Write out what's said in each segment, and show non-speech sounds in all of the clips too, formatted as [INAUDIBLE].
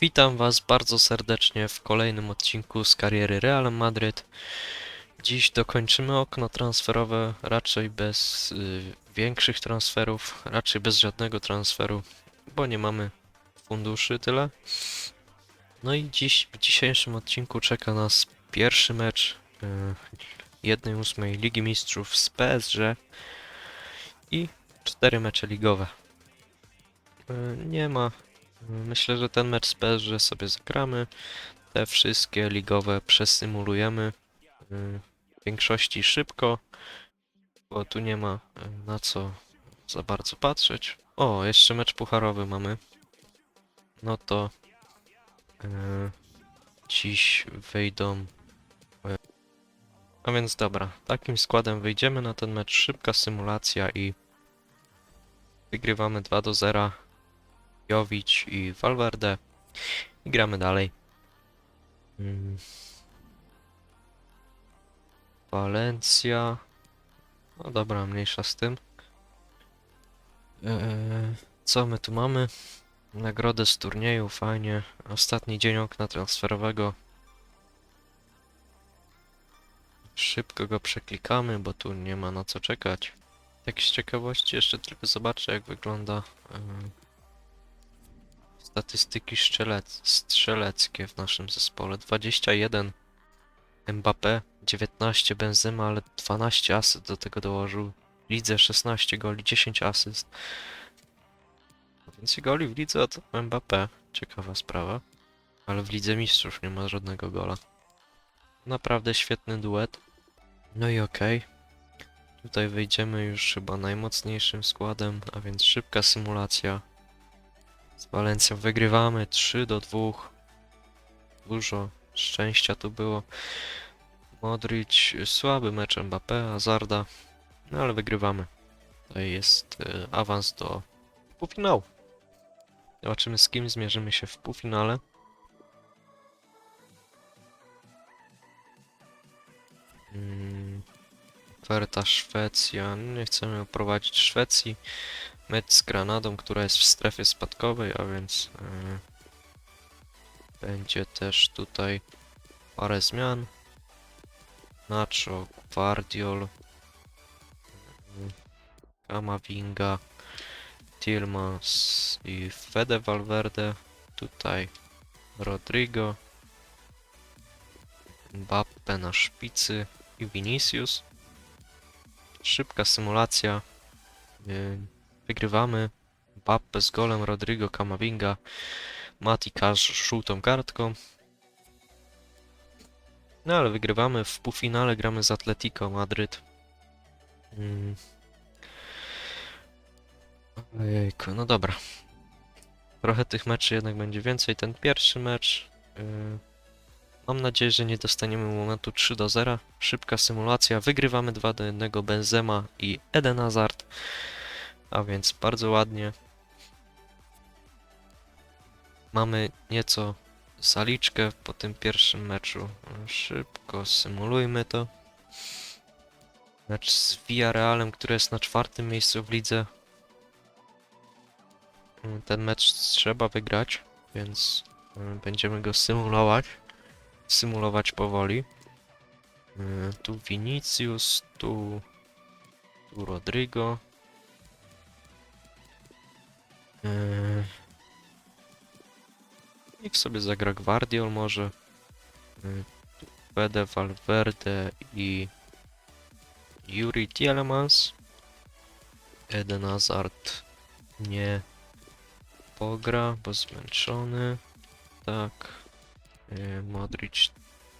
Witam Was bardzo serdecznie w kolejnym odcinku z kariery Real Madryt. Dziś dokończymy okno transferowe, raczej bez y, większych transferów, raczej bez żadnego transferu, bo nie mamy funduszy tyle. No i dziś w dzisiejszym odcinku czeka nas pierwszy mecz y, 1-8 Ligi Mistrzów z PSG i cztery mecze ligowe. Y, nie ma Myślę, że ten mecz z sobie zagramy. Te wszystkie ligowe przesymulujemy. y, W większości szybko, bo tu nie ma y, na co za bardzo patrzeć. O, jeszcze mecz pucharowy mamy. No to y, dziś wyjdą. A więc dobra, takim składem wyjdziemy na ten mecz. Szybka symulacja i wygrywamy 2 do 0. Jovic i Valverde. I gramy dalej. Mm. Valencia. No dobra, mniejsza z tym. Eee, co my tu mamy? Nagrodę z turnieju, fajnie. Ostatni dzień okna transferowego. Szybko go przeklikamy, bo tu nie ma na co czekać. Tak z ciekawości jeszcze tylko zobaczę jak wygląda eee, Statystyki strzelec, strzeleckie w naszym zespole. 21 Mbappé, 19 Benzema, ale 12 asyst do tego dołożył. W lidze 16 goli, 10 asyst. Więcej goli w lidze od Mbappé. Ciekawa sprawa. Ale w lidze mistrzów nie ma żadnego gola. Naprawdę świetny duet. No i okej. Tutaj wyjdziemy już chyba najmocniejszym składem, a więc szybka symulacja. Z Walencją wygrywamy 3 do 2. Dużo szczęścia tu było. Modric, słaby mecz Mbappé, Hazarda, no ale wygrywamy. To jest e, awans do półfinału. Zobaczymy z kim zmierzymy się w półfinale. Mm, Oferta Szwecja. Nie chcemy prowadzić Szwecji mecz z Granadą, która jest w strefie spadkowej, a więc yy, będzie też tutaj parę zmian. Nacho, Guardiol, Kamavinga, Tillmans i Fede Valverde. Tutaj Rodrigo, Mbappe na szpicy i Vinicius. Szybka symulacja. Yy, Wygrywamy. Mbappe z golem, Rodrigo, Kamavinga, Mati Kasz żółtą kartką. No ale wygrywamy. W półfinale gramy z Atletico Madryt. Mm. Ojejku, no dobra. Trochę tych meczy jednak będzie więcej. Ten pierwszy mecz. Yy, mam nadzieję, że nie dostaniemy momentu 3 do 0. Szybka symulacja. Wygrywamy 2 do 1 Benzema i Eden Hazard. A więc bardzo ładnie. Mamy nieco zaliczkę po tym pierwszym meczu. Szybko symulujmy to. Mecz z Villarrealem, który jest na czwartym miejscu w lidze. Ten mecz trzeba wygrać, więc y, będziemy go symulować. Symulować powoli. Y, Tu Vinicius, tu, tu Rodrigo. Niech sobie zagra Guardiol może. Yy, Fede Valverde i Yuri Tielemans. Eden Hazard nie pogra, bo zmęczony. Tak. Yy, Modric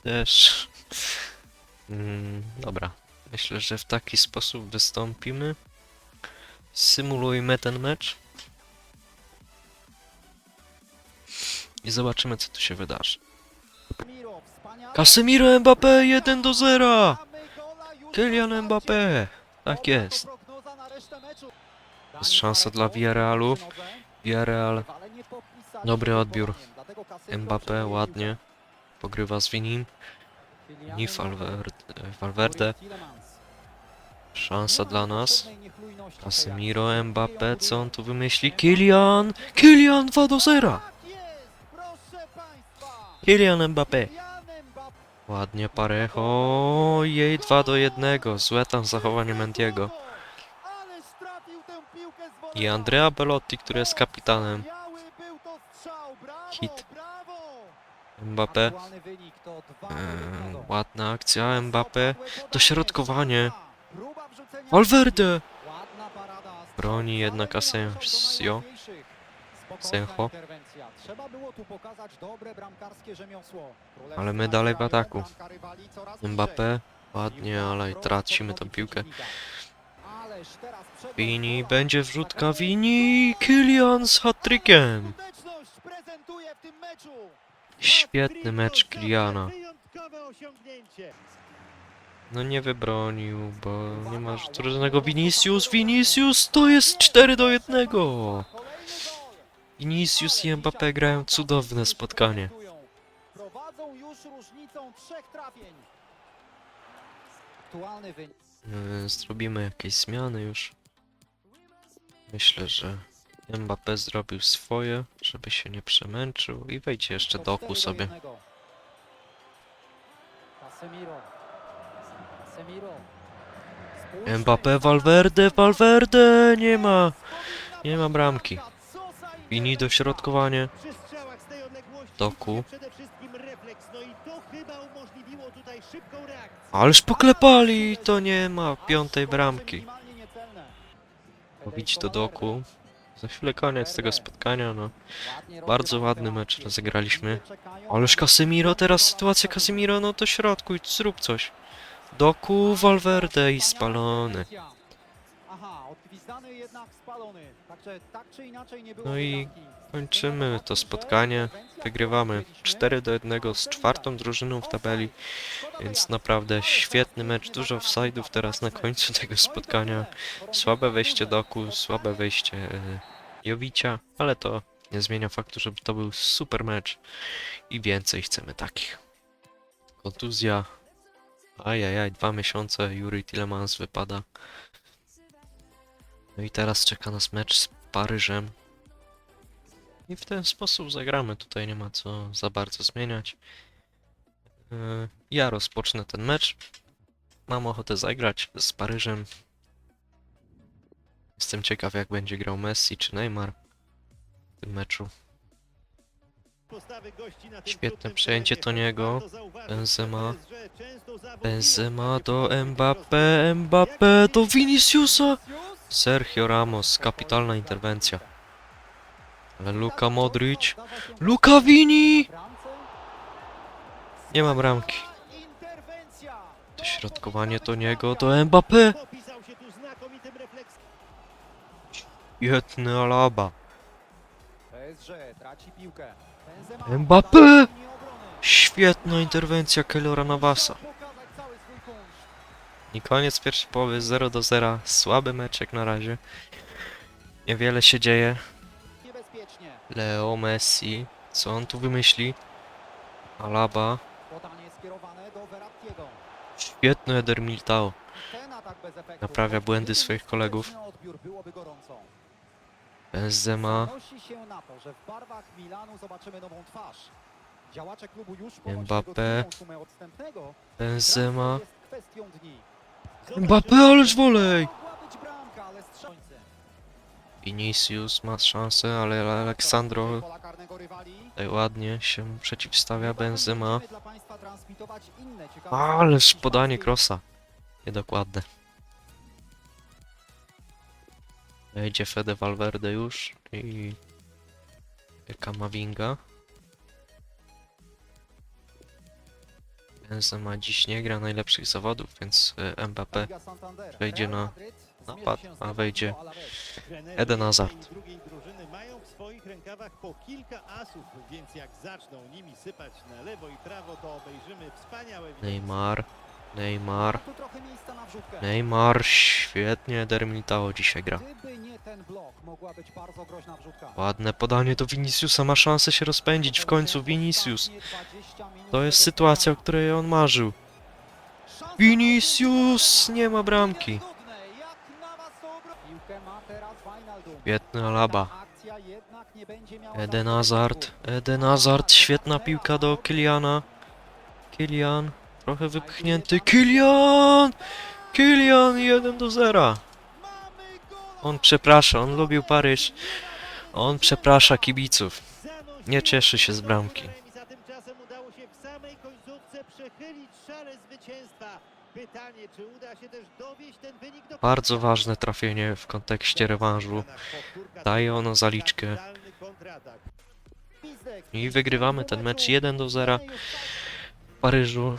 też. Mm, dobra. Myślę, że w taki sposób wystąpimy. Symulujmy ten mecz. I zobaczymy, co tu się wydarzy. Casemiro Mbappé 1 do 0! Kylian Mbappé! Tak jest. Jest szansa dla Villarrealu. Villarreal, dobry odbiór. Mbappé ładnie. Pogrywa z Vinim. Ni Valverde. Szansa dla nas. Casemiro Mbappé, co on tu wymyśli? Kylian! Kylian 2 do 0! Kylian Mbappé. Ładnie Parejo. Jej 2 do 1. Złe tam zachowanie Mendiego. I. Andrea Belotti, który jest kapitanem. Hit. Mbappé. Eee, ładna akcja Mbappé. Dośrodkowanie. Valverde. Broni jednak Asensio. Sencho. Trzeba było tu pokazać dobre bramkarskie rzemiosło. Królewska Ale my dalej w ataku. bramka rywali coraz bliżej. Mbappé. Ładnie, ale i tracimy tą piłkę. przeciwnika. Ależ teraz przegląd Vini, pola. będzie wrzutka. Vini. Kylian z hat-trickiem. Skuteczność prezentuje w tym meczu. Świetny mecz Kyliana. Wyjątkowe osiągnięcie. No nie wybronił, bo nie ma rzutu żadnego. Vinicius, Vinicius, to jest 4 do 1. Vinicius i Mbappé grają cudowne spotkanie. Prowadzą już różnicą trzech trafień. Aktualny wynik. Yy, Zrobimy jakieś zmiany już. Myślę, że Mbappé zrobił swoje, żeby się nie przemęczył i wejdzie jeszcze To doku 4 do sobie. 1. Casemiro. Casemiro. Spójrzmy, Mbappé, Valverde, Valverde, nie ma. Nie ma bramki. Interwencja. dośrodkowanie. Refleks, no. Ależ poklepali to nie ma piątej bramki. Pobić do doku. Za chwilę koniec tego spotkania, no. Bardzo ładny mecz rozegraliśmy. Ależ Casemiro, teraz sytuacja. Casemiro, no to środkuj, zrób coś. Doku, Valverde i spalony. Jednak spalony. Także tak czy inaczej nie było No i. Kończymy to spotkanie. Wygrywamy którą 4 do 1 z czwartą drużyną w tabeli, więc naprawdę świetny teraz mecz, dużo offside'ów teraz na końcu tego No i spotkania. Słabe wejście doku, słabe wejście e, Jowicia, ale to nie zmienia faktu, że to był super mecz i więcej chcemy takich. Kontuzja. Ajajaj, dwa miesiące, Yuri Tillemans wypada. No i teraz czeka nas mecz z Paryżem. I w ten sposób zagramy, tutaj nie ma co za bardzo zmieniać. E, Ja rozpocznę ten mecz. Mam ochotę zagrać z Paryżem. Jestem ciekaw, jak będzie grał Messi czy Neymar w tym meczu. Świetne przejęcie warto zauważyć, Benzema. Benzema do Mbappé, Mbappé do Viniciusa! Sergio Ramos, kapitalna interwencja. Ale Luka Modric. Luka Vini! Nie ma bramki. Dośrodkowanie Toniego do Mbappé. Popisał się tu znakomitym refleksem. Świetny Alaba. Mbappé! Świetna interwencja Keylora Navasa. I koniec pierwszej połowy 0 do 0. Słaby meczek na razie. Niewiele się dzieje. Leo Messi. Co on tu wymyśli? Alaba. Świetny Eder Militao. Naprawia błędy swoich kolegów. Benzema. Odstępnego. Benzema. Mbappé, ależ wolej! Vinicius ma szansę, ale Aleksandro tutaj ładnie się przeciwstawia Benzema. Ależ podanie krosa. Niedokładne. Wejdzie Fede Valverde już i Kamavinga. Benzema dziś nie gra najlepszych zawodów, więc e, Mbappé wejdzie na napad, a wejdzie Eden Hazard. Neymar. Neymar. Neymar świetnie Eder Militao dzisiaj gra. Ładne podanie do Viniciusa, ma szansę się rozpędzić w końcu Vinicius. Ostatnie 20 minut To jest sytuacja, o której on marzył. Vinicius! Nie ma bramki. Świetny Alaba. Eden Hazard. Eden Hazard, świetna piłka do Kyliana. Kylian, trochę wypchnięty. Kylian! Kylian 1 do 0. Mamy gola! On przeprasza, on lubił Paryż. On przeprasza kibiców. Nie cieszy się z bramki. remis, a tymczasem udało się w samej końcówce przechylić szale zwycięstwa. Pytanie, czy uda się też dowieść ten wynik do Bardzo ważne trafienie w kontekście rewanżu. Daje ono zaliczkę. I wygrywamy ten mecz 1 do 0 w Paryżu.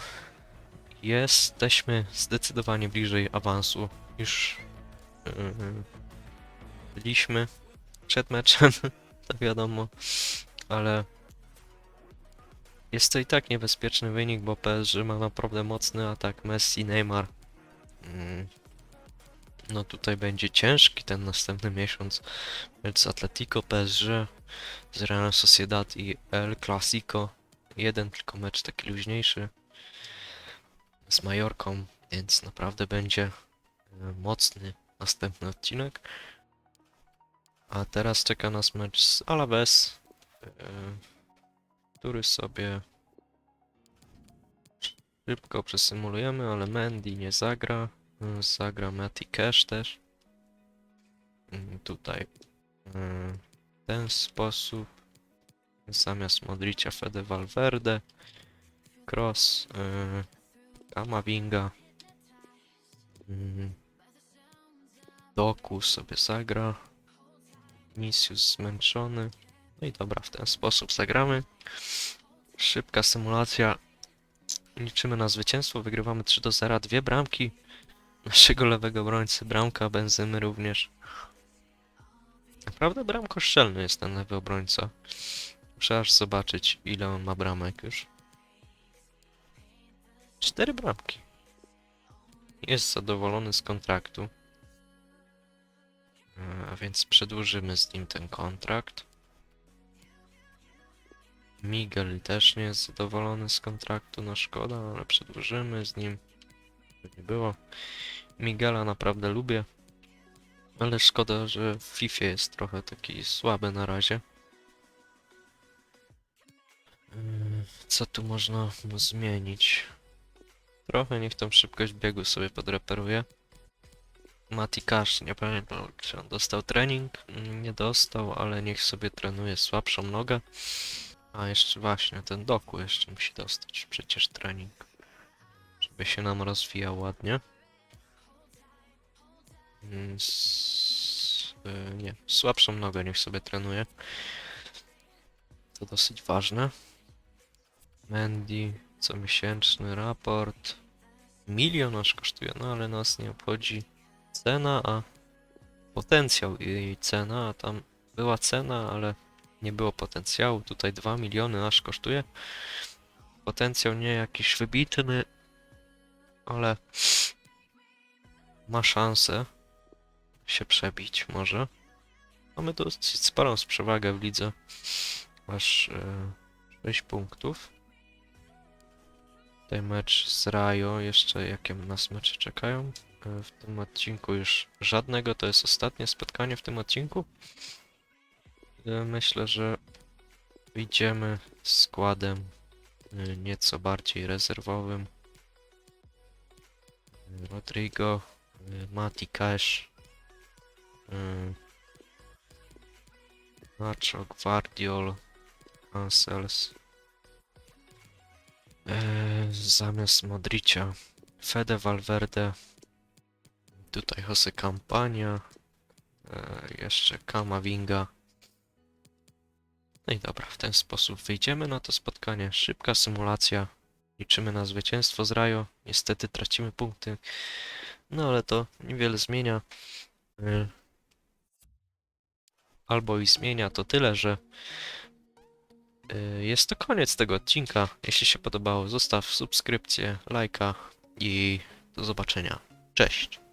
Jesteśmy zdecydowanie bliżej awansu. Już yy, byliśmy przed meczem, [LAUGHS] to wiadomo, ale jest to i tak niebezpieczny wynik, bo PSG ma naprawdę mocny atak Messi, Neymar. Mm. No tutaj będzie ciężki ten następny miesiąc. Z Atletico, PSG, z Real Sociedad i El Clasico. Jeden tylko mecz taki luźniejszy z Majorką, więc naprawdę będzie e, mocny następny odcinek. A teraz czeka nas mecz z Alaves, e, który sobie szybko przesymulujemy, ale Mendy nie zagra. e, Zagra Matty Cash też. Mm, Tutaj w ten sposób. Zamiast Modricia Fede Valverde. Cross Kamavinga mm, Doku sobie zagra. Misius zmęczony no i dobra, w ten sposób zagramy szybka symulacja liczymy na zwycięstwo, wygrywamy 3 do 0, dwie bramki naszego lewego obrońcy, bramka Benzymy również naprawdę bramkoszczelny jest ten lewy obrońca Muszę aż zobaczyć, ile on ma bramek już. Cztery bramki. Jest zadowolony z kontraktu. A więc przedłużymy z nim ten kontrakt. Miguel też nie jest zadowolony z kontraktu, no szkoda, ale przedłużymy z nim. Nie było. Miguela naprawdę lubię. Ale szkoda, że w FIFA jest trochę taki słaby na razie. Yy, Co tu można mu zmienić? Trochę niech tą szybkość biegu sobie podreperuje. Mati Cash, nie pamiętam czy on dostał trening. Mm, Nie dostał, ale niech sobie trenuje słabszą nogę. A jeszcze właśnie, ten doku jeszcze musi dostać przecież trening. Żeby się nam rozwijał ładnie. S... yy, nie, słabszą nogę niech sobie trenuje. To dosyć ważne. Mendy, comiesięczny raport. Milion aż kosztuje, no ale nas nie obchodzi cena, a potencjał jej cena, a tam była cena, ale nie było potencjału. Tutaj 2 miliony aż kosztuje. Potencjał nie jakiś wybitny, ale ma szansę się przebić może. Mamy dosyć sporą przewagę w lidze. Aż e, 6 punktów. Tutaj mecz z Rajo, jeszcze jakie nas mecze czekają. E, W tym odcinku już żadnego, to jest ostatnie spotkanie w tym odcinku. E, Myślę, że wyjdziemy z składem e, nieco bardziej rezerwowym. E, Rodrigo, Mati Cash, Nacho, Guardiol, Cancels. Eee, zamiast Modricia Fede Valverde tutaj Jose Campania jeszcze Kamavinga no i dobra, w ten sposób wyjdziemy na to spotkanie szybka symulacja liczymy na zwycięstwo z Rajo niestety tracimy punkty no ale to niewiele zmienia Eee, albo i zmienia to tyle, że Y, Jest to koniec tego odcinka. Jeśli się podobało, zostaw subskrypcję, lajka i do zobaczenia. Cześć!